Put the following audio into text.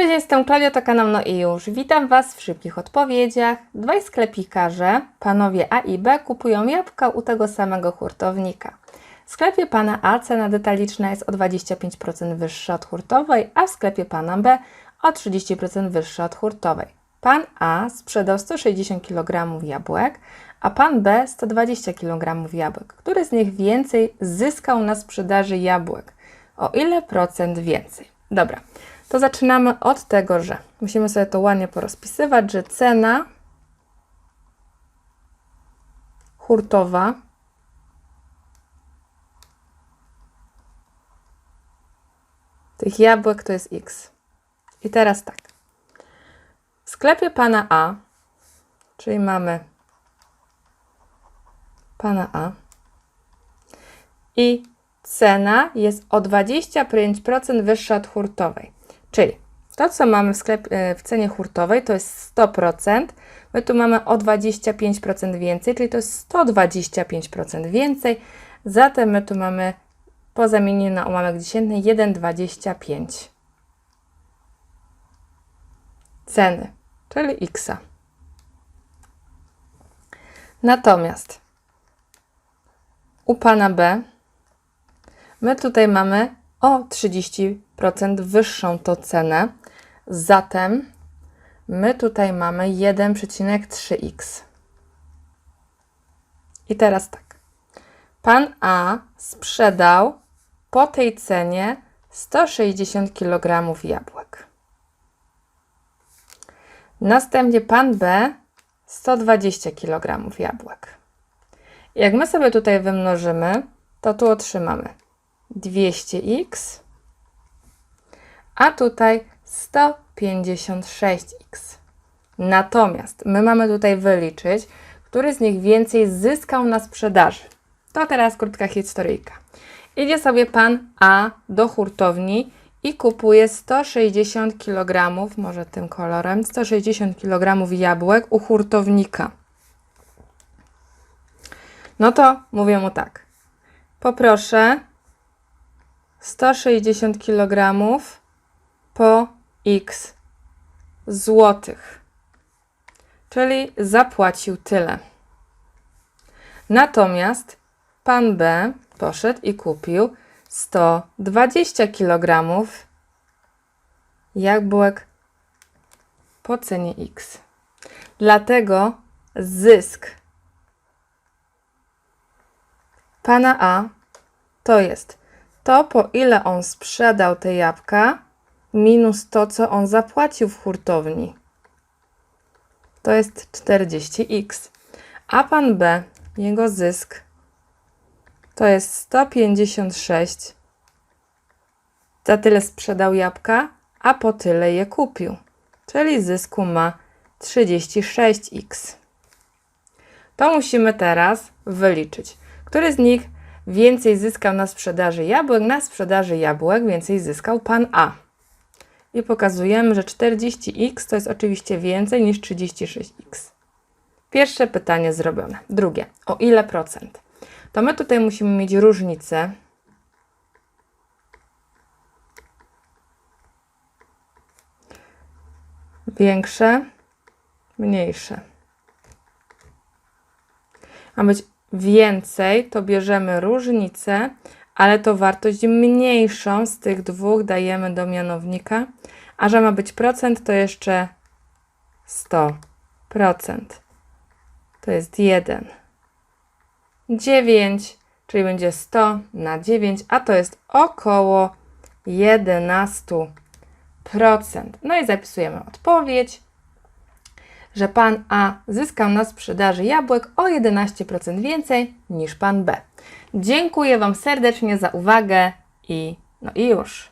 Cześć, jestem Klaudia, to kanał No i już. Witam Was w szybkich odpowiedziach. Dwaj sklepikarze, panowie A i B, kupują jabłka u tego samego hurtownika. W sklepie pana A cena detaliczna jest o 25% wyższa od hurtowej, a w sklepie pana B o 30% wyższa od hurtowej. Pan A sprzedał 160 kg jabłek, a pan B 120 kg jabłek. Który z nich więcej zyskał na sprzedaży jabłek? O ile procent więcej? Dobra, to zaczynamy od tego, że musimy sobie to ładnie porozpisywać, że cena hurtowa tych jabłek to jest x. I teraz tak. W sklepie pana A, czyli mamy pana A i cena jest o 25% wyższa od hurtowej. Czyli to, co mamy w, sklep, e, w cenie hurtowej, to jest 100%. My tu mamy o 25% więcej, czyli to jest 125% więcej. Zatem my tu mamy po zamienieniu na ułamek dziesiętny 1,25 ceny, czyli x. Natomiast u pana B my tutaj mamy o 30% wyższą to cenę, zatem my tutaj mamy 1,3x. I teraz tak. Pan A sprzedał po tej cenie 160 kg jabłek. Następnie pan B 120 kg jabłek. Jak my sobie tutaj wymnożymy, to tu otrzymamy 200x, a tutaj 156x. Natomiast my mamy tutaj wyliczyć, który z nich więcej zyskał na sprzedaży. To teraz krótka historyjka. Idzie sobie pan A do hurtowni i kupuje 160 kg, może tym kolorem, 160 kg jabłek u hurtownika. No to mówię mu tak. Poproszę 160 kg po x złotych. Czyli zapłacił tyle. Natomiast pan B poszedł i kupił 120 kg jabłek po cenie x. Dlatego zysk pana A to jest to, po ile on sprzedał te jabłka, minus to, co on zapłacił w hurtowni. To jest 40x. A pan B, jego zysk to jest 156. Za tyle sprzedał jabłka, a po tyle je kupił. Czyli zysku ma 36x. To musimy teraz wyliczyć. Który z nich więcej zyskał na sprzedaży jabłek? Na sprzedaży jabłek więcej zyskał pan A. I pokazujemy, że 40x to jest oczywiście więcej niż 36x. Pierwsze pytanie zrobione. Drugie. O ile procent? To my tutaj musimy mieć różnicę. Większe, mniejsze. Ma być więcej, to bierzemy różnicę, ale to wartość mniejszą z tych dwóch dajemy do mianownika, a że ma być procent, to jeszcze 100%. To jest 1. 9, czyli będzie 100 na 9, a to jest około 11%. No i zapisujemy odpowiedź, że pan A zyskał na sprzedaży jabłek o 11% więcej niż pan B. Dziękuję Wam serdecznie za uwagę i no i już.